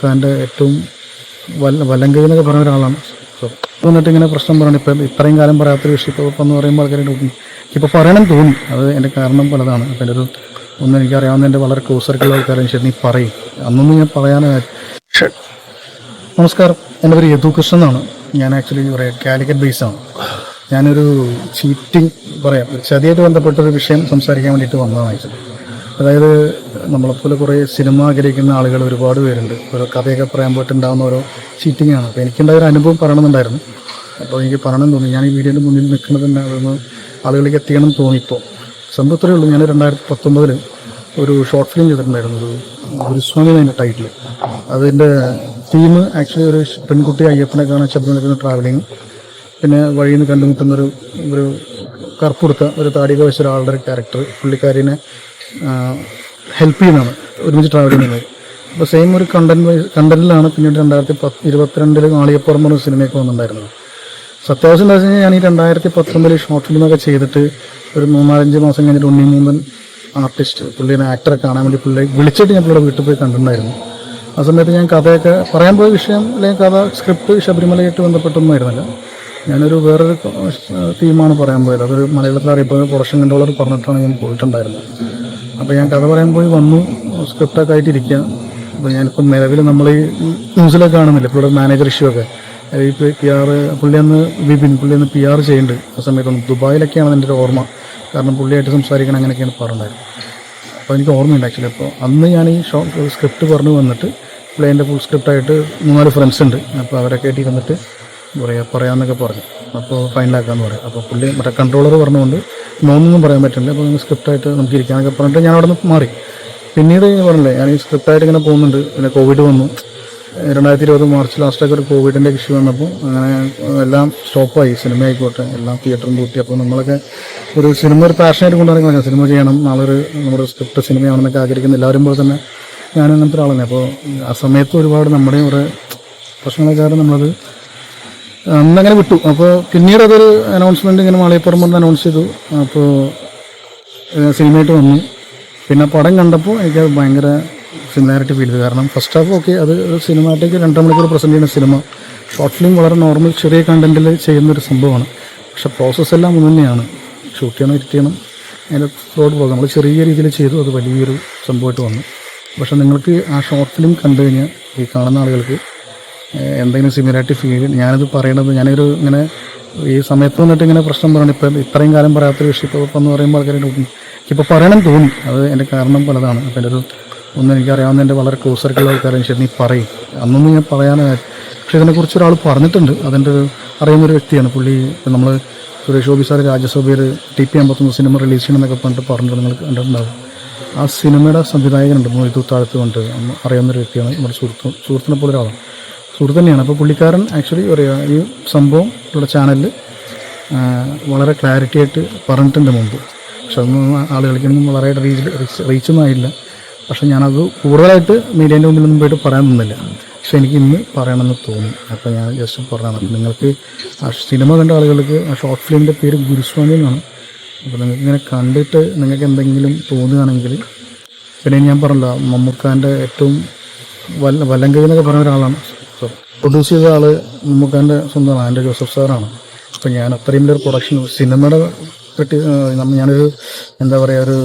മമ്മൂക്കാന്റെ ഏറ്റവും വല്ല വലങ്കൈ എന്നൊക്കെ പറഞ്ഞ ഒരാളാണ്. സോ എന്നിട്ട് ഇങ്ങനെ പ്രശ്നം പറയണം. ഇപ്പം ഇത്രയും കാലം പറയാത്തൊരു വിഷയം ഇപ്പോൾ എന്ന് പറയുമ്പോൾ ആൾക്കാരുടെ ഇപ്പോൾ പറയണം തോന്നി. അത് എന്റെ കാരണം പലതാണ്. അപ്പം എന്റെ ഒരു ഒന്നും എനിക്കറിയാവുന്ന എന്റെ വളരെ ക്ലോസ് സർക്കിളുള്ള ആൾക്കാരും ശരി നീ പറയും. അന്നൊന്നും ഞാൻ പറയാനായി നമസ്കാരം. എന്റെ പേര് യദു കൃഷ്ണൻ എന്നാണ്. ഞാൻ ആക്ച്വലി പറയാം കാലിക്കറ്റ് ബേസാണ് ഞാനൊരു ചീറ്റിംഗ് പറയാം ഒരു ചതിയായിട്ട് ബന്ധപ്പെട്ടൊരു വിഷയം സംസാരിക്കാൻ വേണ്ടിയിട്ട് വന്നതാണ് ആക്ച്വലി. അതായത് നമ്മളെപ്പോലെ കുറേ സിനിമ ആഗ്രഹിക്കുന്ന ആളുകൾ ഒരുപാട് പേരുണ്ട്. ഓരോ കഥയൊക്കെ പറയാൻ പോയിട്ടുണ്ടാകുന്ന ഓരോ ചീറ്റിംഗ് ആണ്. അപ്പോൾ എനിക്കുണ്ടായ ഒരു അനുഭവം പറയണമെന്നുണ്ടായിരുന്നു. അപ്പോൾ എനിക്ക് പറയണമെന്ന് തോന്നി. ഞാൻ ഈ വീഡിയോന്റെ മുന്നിൽ നിൽക്കുന്നത് തന്നെ അതൊന്ന് ആളുകളിലേക്ക് എത്തിക്കണം തോന്നിപ്പോൾ സംഭവത്തിലേ ഉള്ളൂ ഞാൻ രണ്ടായിരത്തി പത്തൊമ്പതിൽ ഒരു ഷോർട്ട് ഫിലിം ചെയ്തിട്ടുണ്ടായിരുന്നു. ഒരു ഗുരുസ്വാമി അതിന്റെ ടൈറ്റിൽ അതിന്റെ തീം ആക്ച്വലി ഒരു പെൺകുട്ടി അയ്യപ്പനെ കാണാൻ ശബ്ദം ട്രാവലിങ് പിന്നെ വഴിയിൽ നിന്ന് കണ്ടുമുട്ടുന്നൊരു ഒരു ഒരു കറുപ്പുടുത്ത ഒരു താടിക വെച്ച ഒരാളുടെ ഒരു ക്യാരക്ടർ പുള്ളിക്കാരിനെ ഹെൽപ്പ് ചെയ്യുന്നതാണ്. ഒരുമിച്ച് ട്രാവൽ ചെയ്യുന്നത് അപ്പോൾ സെയിം ഒരു കണ്ടന്റ് കണ്ടന്റിലാണ് പിന്നീട് രണ്ടായിരത്തി പത്ത് ഇരുപത്തിരണ്ടിൽ നാളികപ്പുറം പറഞ്ഞ സിനിമയൊക്കെ വന്നിട്ടുണ്ടായിരുന്നത്. സത്യാവശ്യം എന്താ വെച്ച് കഴിഞ്ഞാൽ ഞാൻ ഈ രണ്ടായിരത്തി പത്തൊമ്പതിൽ ഷോർട്ട് ഫിലിമൊക്കെ ചെയ്തിട്ട് ഒരു മൂന്നാലഞ്ച് മാസം കഴിഞ്ഞിട്ട് ഉണ്ണി മൂന്നൻ ആർട്ടിസ്റ്റ് പുള്ളിനെ ആക്ടറെ കാണാൻ വേണ്ടി പുള്ളി വിളിച്ചിട്ട് ഞാൻ പുള്ളിയുടെ വീട്ടിൽ പോയി കണ്ടിട്ടുണ്ടായിരുന്നു. ആ സമയത്ത് ഞാൻ കഥയൊക്കെ പറയാൻ പോയ വിഷയം അല്ലെങ്കിൽ കഥ സ്ക്രിപ്റ്റ് ശബരിമലയായിട്ട് ബന്ധപ്പെട്ടൊന്നും ആയിരുന്നില്ല ഞാനൊരു വേറൊരു തീമാണ് പറയാൻ പോയത്. അതൊരു മലയാളത്തിൽ അറിയപ്പെടുന്ന പ്രൊഡക്ഷൻ കൺട്രോളർ പറഞ്ഞിട്ടാണ് ഞാൻ പോയിട്ടുണ്ടായിരുന്നത്. അപ്പോൾ ഞാൻ കഥ പറയാൻ പോയി വന്നു സ്ക്രിപ്റ്റൊക്കെ ആയിട്ട് ഇരിക്കുക അപ്പോൾ ഞാനിപ്പം നിലവിൽ നമ്മൾ ഈ ന്യൂസിലൊക്കെ കാണുന്നില്ല ഇപ്പോൾ മാനേജർ ഇഷ്യൂ ഒക്കെ. ഈ പി ആർ പുള്ളി അന്ന് വിപിൻ പുള്ളി അന്ന് പി ആർ ചെയ്യുന്നുണ്ട് ആ സമയത്തൊന്നും ദുബായിലൊക്കെയാണ് എന്റെ ഒരു ഓർമ്മ. കാരണം പുള്ളിയായിട്ട് സംസാരിക്കണം അങ്ങനെയൊക്കെയാണ് പറഞ്ഞിട്ടുണ്ടായിരുന്നത് അപ്പോൾ എനിക്ക് ഓർമ്മയുണ്ട് ആക്ച്വലി അപ്പോൾ അന്ന് ഞാൻ ഈ ഷോ സ്ക്രിപ്റ്റ് പറഞ്ഞു വന്നിട്ട് പുള്ളി എന്റെ ഫുൾ സ്ക്രിപ്റ്റായിട്ട് മൂന്നാൽ ഫ്രണ്ട്സ് ഉണ്ട്. അപ്പോൾ അവരൊക്കെ ആയിട്ട് ഇരുന്നിട്ട് പറയാ പറയാമെന്നൊക്കെ പറഞ്ഞു. അപ്പോൾ ഫൈനലാക്കാമെന്ന് പറയാം. അപ്പോൾ പുള്ളി മറ്റേ കൺട്രോളർ പറഞ്ഞുകൊണ്ട് നോന്നൊന്നും പറയാൻ പറ്റില്ല. അപ്പോൾ സ്ക്രിപ്റ്റ് സ്ക്രിപ്റ്റായിട്ട് നമുക്ക് ഇരിക്കാനൊക്കെ പറഞ്ഞിട്ട് ഞാൻ അവിടെ നിന്ന് മാറി. പിന്നീട് പറഞ്ഞില്ലേ ഞാൻ ഈ സ്ക്രിപ്റ്റായിട്ട് ഇങ്ങനെ പോകുന്നുണ്ട്. പിന്നെ കോവിഡ് വന്നു. രണ്ടായിരത്തി ഇരുപത് മാർച്ച് ലാസ്റ്റൊക്കെ ഒരു കോവിഡിന്റെ ഇഷ്യൂ വന്നപ്പോൾ അങ്ങനെ എല്ലാം സ്റ്റോപ്പായി സിനിമ ആയിക്കോട്ടെ എല്ലാം തിയേറ്ററും കൂട്ടി അപ്പോൾ നമ്മളൊക്കെ ഒരു സിനിമ ഒരു പാഷനായിട്ട് കൊണ്ടുനടക്കുന്ന സിനിമ ചെയ്യണം. നാളെ ഒരു നമ്മുടെ സ്ക്രിപ്റ്റ് സിനിമയാണെന്നൊക്കെ ആഗ്രഹിക്കുന്ന എല്ലാവരും പോലെ തന്നെ ഞാൻ അങ്ങനത്തെ ഒരാളാണ്. അപ്പോൾ ആ സമയത്ത് ഒരുപാട് നമ്മുടെ കുറേ പ്രശ്നങ്ങളൊക്കെ കാരണം നമ്മളത് അന്നങ്ങനെ വിട്ടു. അപ്പോൾ പിന്നീട് അതൊരു അനൗൺസ്മെന്റ് ഇങ്ങനെ മാളിയപ്പുറം വന്ന് അനൗൺസ് ചെയ്തു. അപ്പോൾ സിനിമയായിട്ട് വന്നു. പിന്നെ പടം കണ്ടപ്പോൾ എനിക്ക് അത് ഭയങ്കര സിമിലാരിറ്റി ഫീൽ ചെയ്തു. കാരണം ഫസ്റ്റ് ഹാഫ് ഓക്കെ അത് സിനിമാറ്റേക്ക് രണ്ടര മണിക്കൂർ പ്രസന്റ് ചെയ്യുന്ന സിനിമ ഷോർട്ട് ഫിലിം വളരെ നോർമൽ ചെറിയ കണ്ടന്റിൽ ചെയ്യുന്നൊരു സംഭവമാണ്. പക്ഷെ പ്രോസസ്സ് എല്ലാം ഒന്ന് തന്നെയാണ്. ഷൂട്ട് ചെയ്യണം എഡിറ്റ് ചെയ്യണം അതിന്റെ ഫ്ലോട്ട് പോകും നമ്മൾ ചെറിയ രീതിയിൽ ചെയ്തു അത് വലിയൊരു സംഭവമായിട്ട് വന്നു. പക്ഷെ നിങ്ങൾക്ക് ആ ഷോർട്ട് ഫിലിം കണ്ടു കഴിഞ്ഞാൽ ഈ കാണുന്ന ആളുകൾക്ക് എന്തെങ്കിലും സിമിലാരിറ്റി ഫീൽ ഞാനിത് പറയണത് ഞാനൊരു ഇങ്ങനെ ഈ സമയത്ത് വന്നിട്ട് ഇങ്ങനെ പ്രശ്നം പറയണം ഇപ്പം ഇത്രയും കാലം പറയാത്തൊരു വിഷയം ഇപ്പോൾ ഇപ്പം എന്ന് പറയുമ്പോൾ ആൾക്കാരുടെ ഇപ്പോൾ പറയണം തോന്നി. അത് എന്റെ കാരണം പലതാണ്. അപ്പം എന്റെ ഒരു ഒന്നും എനിക്കറിയാവുന്ന എന്റെ വളരെ ക്ലോസ് ആയിട്ടുള്ള ആൾക്കാരും ശരി നീ പറയും. അന്നൊന്നും ഞാൻ പറയാനായി പക്ഷേ ഇതിനെക്കുറിച്ച് ഒരാൾ പറഞ്ഞിട്ടുണ്ട്. അതിന്റെ ഒരു അറിയുന്ന ഒരു വ്യക്തിയാണ്. പുള്ളി നമ്മൾ സുരേഷ് ഗോപി സാർ രാജ്യസഭയിൽ ടി പി അമ്പത്തൊന്ന് സിനിമ റിലീസ് ചെയ്യണമെന്നൊക്കെ പറഞ്ഞിട്ട് പറഞ്ഞിട്ട് നിങ്ങൾ കണ്ടിട്ടുണ്ടാവും. ആ സിനിമയുടെ സംവിധായകനുണ്ട്. മൊയ്തു താഴത്ത് കൊണ്ട് അറിയാവുന്നൊരു വ്യക്തിയാണ്. നമ്മുടെ സുഹൃത്ത് സുഹൃത്തിനെ പോലെ ഒരാളാണ്. സുഹൃത്ത് തന്നെയാണ്. അപ്പോൾ പുള്ളിക്കാരൻ ആക്ച്വലി പറയുക ഈ സംഭവം ഉള്ള ചാനലിൽ വളരെ ക്ലാരിറ്റി ആയിട്ട് പറഞ്ഞിട്ടുണ്ട് മുമ്പ്. പക്ഷെ അതൊന്നും ആളുകൾക്കൊന്നും വളരെ റീച്ച് റീച്ചൊന്നും ആയില്ല. പക്ഷെ ഞാനത് കൂടുതലായിട്ട് മീഡിയേന്റെ മുമ്പിലൊന്നും പോയിട്ട് പറയാൻ നിന്നില്ല. പക്ഷെ എനിക്ക് ഇന്ന് പറയണമെന്ന് തോന്നി. അപ്പോൾ ഞാൻ ജസ്റ്റ് പറഞ്ഞതാണ്. നിങ്ങൾക്ക് ആ സിനിമ കണ്ട ആളുകൾക്ക് ആ ഷോർട്ട് ഫിലിമിന്റെ പേര് ഗുരുസ്വാമി എന്നാണ് അപ്പോൾ നിങ്ങൾക്ക് ഇങ്ങനെ കണ്ടിട്ട് നിങ്ങൾക്ക് എന്തെങ്കിലും തോന്നുകയാണെങ്കിൽ പിന്നെ ഞാൻ പറഞ്ഞല്ലോ മമ്മൂക്കാന്റെ ഏറ്റവും വല്ല വല്ലങ്കൈ എന്നൊക്കെ പറഞ്ഞ ഒരാളാണ്. പ്രൊഡ്യൂസ് ചെയ്ത ആൾ എന്റെ സ്വന്തമാണ് ആന്റെ ജോസഫ് സാറാണ്. അപ്പോൾ ഞാൻ അത്രയും വലിയൊരു പ്രൊഡക്ഷൻ സിനിമയുടെ പറ്റി ഞാനൊരു എന്താ പറയുക ഒരു